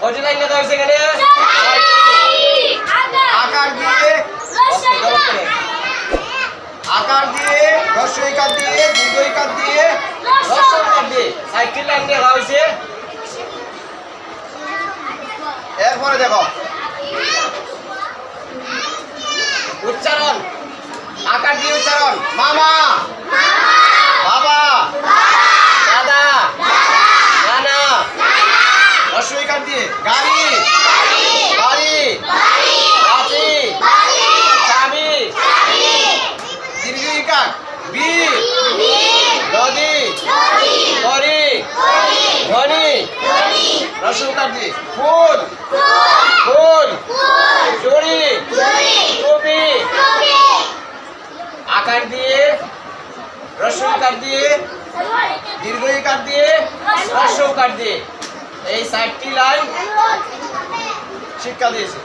কয়টি লাইন হয়েছে এখানে আকার দিয়ে আকার দিয়ে দিয়ে, দীর্ঘইকার দিয়ে সাইকেল লাইন লেখা হয়েছে এরপরে দেখো। উচ্চারণ। আকার দিয়ে উচ্চারণ। মামা রস্বইকার দিয়ে। গাড়ি। বাড়ি। বাতি চাবি দীর্ঘইকার বীর। নদী। গরি ধনী রস্বইকার দিয়ে। ফুল। ফুল। চুড়ি টুপি আকার দিয়ে। রসকার দিয়ে। দীর্ঘইকার দিয়ে। রসকার দিয়ে। এই চারটি লাইন শিক্ষা দিয়েছে